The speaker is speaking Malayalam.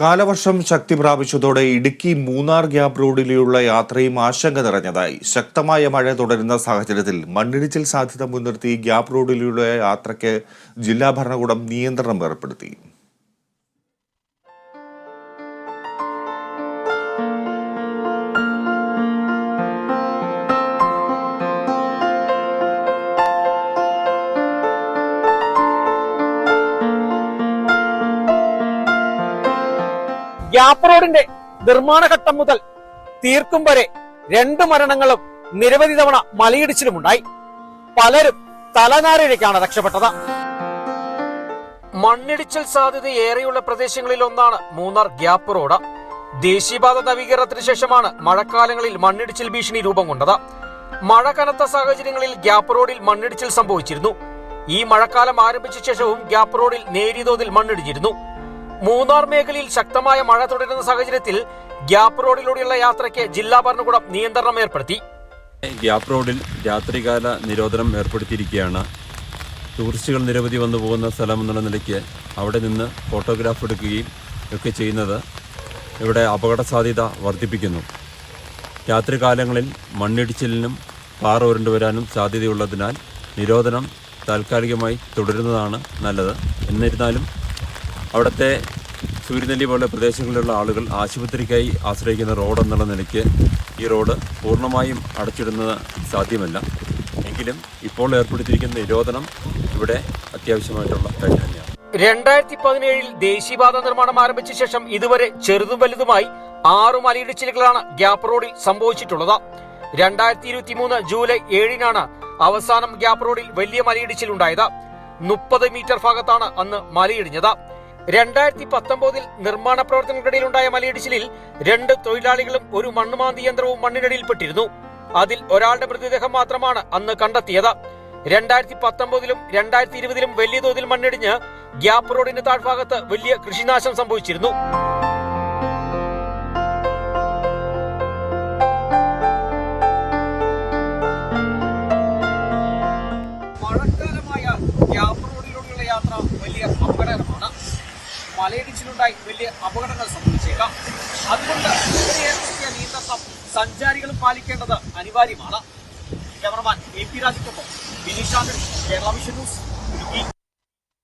കാലവർഷം ശക്തി പ്രാപിച്ചതോടെ ഇടുക്കി മൂന്നാർ ഗ്യാപ് റോഡിലുള്ള യാത്രയും ആശങ്ക നിറഞ്ഞതായി. ശക്തമായ മഴ തുടരുന്ന സാഹചര്യത്തിൽ മണ്ണിടിച്ചിൽ സാധ്യത മുൻനിർത്തി ഗ്യാപ് റോഡിലുള്ള യാത്രയ്ക്ക് ജില്ലാ ഭരണകൂടം നിയന്ത്രണം ഏർപ്പെടുത്തി. ഗ്യാപ്പ് റോഡിന്റെ നിർമ്മാണ ഘട്ടം മുതൽ തീർക്കും വരെ രണ്ട് മരണങ്ങളും നിരവധി തവണ മലയിടിച്ചിലുമുണ്ടായി. പലരും തലനാരിഴയ്ക്കാണ് രക്ഷപ്പെട്ടത്. മണ്ണിടിച്ചിൽ സാധ്യത ഏറെയുള്ള പ്രദേശങ്ങളിൽ ഒന്നാണ് മൂന്നാർ ഗ്യാപ് റോഡ് ദേശീയപാത നവീകരണത്തിന് ശേഷമാണ് മഴക്കാലങ്ങളിൽ മണ്ണിടിച്ചിൽ ഭീഷണി രൂപം കൊണ്ടത്. മഴ കനത്ത സാഹചര്യങ്ങളിൽ ഗ്യാപ്പ് റോഡിൽ മണ്ണിടിച്ചിൽ സംഭവിച്ചിരുന്നു. ഈ മഴക്കാലം ആരംഭിച്ച ശേഷവും ഗ്യാപ് റോഡിൽ നേരിയ തോതിൽ മണ്ണിടിഞ്ഞിരുന്നു. മൂന്നാർ മേഖലയിൽ ശക്തമായ മഴ തുടരുന്ന സാഹചര്യത്തിൽ ഗ്യാപ്പ് റോഡിലൂടെയുള്ള യാത്രയ്ക്ക് ജില്ലാ ഭരണകൂടം നിയന്ത്രണം ഏർപ്പെടുത്തി. ഗ്യാപ് റോഡിൽ രാത്രികാല നിരോധനം ഏർപ്പെടുത്തിയിരിക്കുകയാണ്. ടൂറിസ്റ്റുകൾ നിരവധി വന്നു പോകുന്ന സ്ഥലം എന്നുള്ള നിലയ്ക്ക് അവിടെ നിന്ന് ഫോട്ടോഗ്രാഫ് എടുക്കുകയും ഒക്കെ ചെയ്യുന്നത് ഇവിടെ അപകട സാധ്യത വർദ്ധിപ്പിക്കുന്നു. രാത്രികാലങ്ങളിൽ മണ്ണിടിച്ചിലിനും പാറ ഉരുണ്ടു വരാനും സാധ്യതയുള്ളതിനാൽ നിരോധനം താൽക്കാലികമായി തുടരുന്നതാണ് നല്ലത്. എന്നിരുന്നാലും അവിടുത്തെ സൂര്യനെല്ലി പോലെ പ്രദേശങ്ങളിലുള്ള ആളുകൾ ആശുപത്രിക്കായി ആശ്രയിക്കുന്ന റോഡ് എന്നുള്ള നിലയ്ക്ക് ഈ റോഡ് പൂർണമായും അടച്ചിടുന്നത് സാധ്യമല്ല. എങ്കിലും ഇപ്പോൾ ഏർപ്പെടുത്തിയിരിക്കുന്ന നിരോധനം ഇവിടെ അത്യാവശ്യമായിട്ടുള്ള കാര്യം തന്നെയാണ്. രണ്ടായിരത്തി പതിനേഴിൽ ദേശീയപാത നിർമ്മാണം ആരംഭിച്ച ശേഷം ഇതുവരെ ചെറുതും വലുതുമായി ആറ് മലയിടിച്ചിലുകളാണ് ഗ്യാപ്പ് റോഡിൽ സംഭവിച്ചിട്ടുള്ളത്. രണ്ടായിരത്തി ഇരുപത്തി മൂന്ന് ജൂലൈ ഏഴിനാണ് അവസാനം ഗ്യാപ്പ് റോഡിൽ വലിയ മലയിടിച്ചിലുണ്ടായത്. മുപ്പത് മീറ്റർ ഭാഗത്താണ് അന്ന് മലയിടിഞ്ഞത്. രണ്ടായിരത്തി പത്തൊമ്പതിൽ നിർമ്മാണ പ്രവർത്തനങ്ങൾക്കിടയിലുണ്ടായ മലയിടിച്ചിലിൽ രണ്ട് തൊഴിലാളികളും ഒരു മണ്ണുമാന്തി യന്ത്രവും മണ്ണിനടിയിൽപ്പെട്ടിരുന്നു. അതിൽ ഒരാളുടെ മൃതദേഹം മാത്രമാണ് അന്ന് കണ്ടെത്തിയത്. രണ്ടായിരത്തി പത്തൊമ്പതിലും രണ്ടായിരത്തി ഇരുപതിലും വലിയ തോതിൽ മണ്ണിടിഞ്ഞ് ഗ്യാപ്പ് റോഡിന്റെ താഴ്ഭാഗത്ത് വലിയ കൃഷിനാശം സംഭവിച്ചിരുന്നു. മലയിടിച്ചിലുണ്ടായി. വലിയ അപകടങ്ങൾ സംഭവിച്ചേക്കാം. അതുകൊണ്ട് ഇവിടെ ഏർപ്പെടുത്തിയ നിയന്ത്രണം സഞ്ചാരികളും പാലിക്കേണ്ടത് അനിവാര്യമാണ്. ക്യാമറമാൻ എ പി രാജിക്കൊപ്പം വിനീഷാന്ത് കേരള വിഷൻ ന്യൂസ്